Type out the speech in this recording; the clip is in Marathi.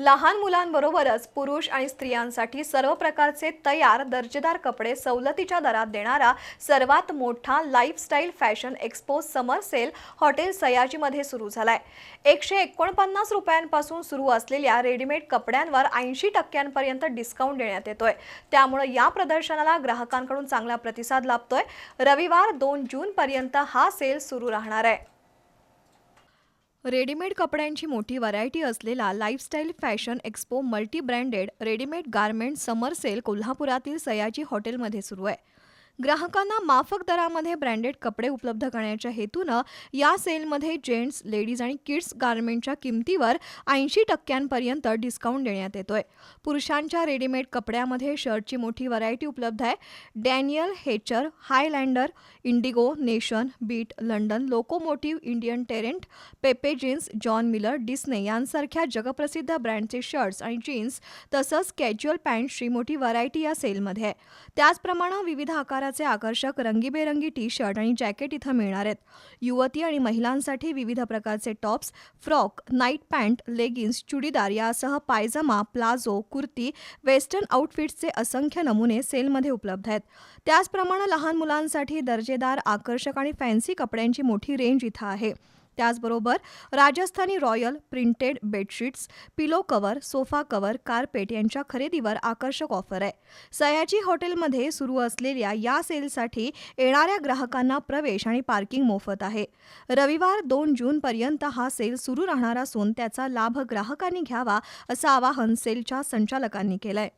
लहान मुलांबरोबरच पुरुष आणि स्त्रियांसाठी सर्व प्रकारचे तयार दर्जेदार कपडे सवलतीच्या दरात देणारा सर्वात मोठा lifestyle fashion expo summer sale hotel सयाजीमध्ये सुरू झालाय. एकशे एकोणपन्नास रुपयांपासून सुरू असलेल्या रेडीमेड कपड्यांवर ऐंशी टक्क्यांपर्यंत डिस्काउंट देण्यात येतोय. त्यामुळे या प्रदर्शनाला ग्राहकांकडून चांगला प्रतिसाद लाभतोय. रविवार दोन जून पर्यंत हा सेल सुरू राहणार आहे. रेडीमेड कपड्यांची मोठी व्हरायटी असलेला lifestyle fashion expo multi branded readymade garment summer sale कोल्हापुरातील सयाजी हॉटेलमध्ये सुरू आहे. ग्राहकांना माफक दरामध्ये ब्रँडेड कपडे उपलब्ध करण्याच्या हेतूनं या सेलमध्ये जेंट्स लेडीज आणि किड्स गारमेंटच्या किमतीवर ऐंशी टक्क्यांपर्यंत डिस्काउंट देण्यात येतोय. पुरुषांच्या रेडीमेड कपड्यामध्ये शर्टची मोठी व्हरायटी उपलब्ध आहे. Daniel Hechter Highlander Indigo Nation Beat London Locomotive Indian Terrain Pepe Jeans John Miller Disney यांसारख्या जगप्रसिद्ध ब्रँडचे शर्ट्स आणि जीन्स तसंच कॅज्युअल पॅन्टची मोठी व्हरायटी या सेलमध्ये आहे. त्याचप्रमाणे विविध आकाराचे आकर्षक रंगीबेरंगी टी शर्ट आणि जॅकेट इथं मिळणार आहेत. युवती आणि महिलांसाठी विविध प्रकारचे tops frock night pant leggings churidar यासह पायजमा प्लाझो कुर्ती वेस्टर्न आउटफिट्सचे असंख्य नमुने सेलमध्ये उपलब्ध आहेत. त्याचप्रमाणे लहान मुलांसाठी दर्जेदार आकर्षक आणि फॅन्सी कपड्यांची मोठी रेंज इथं आहे. त्याचबरोबर Rajasthani royal printed bedsheets pillow cover sofa cover carpet यांच्या खरेदीवर आकर्षक ऑफर आहे. सयाजी हॉटेलमध्ये सुरू असलेल्या या सेलसाठी येणाऱ्या ग्राहकांना प्रवेश आणि पार्किंग मोफत आहे. रविवार दोन जूनपर्यंत हा सेल सुरू राहणार असून त्याचा लाभ ग्राहकांनी घ्यावा असं आवाहन सेलच्या संचालकांनी केलं आहे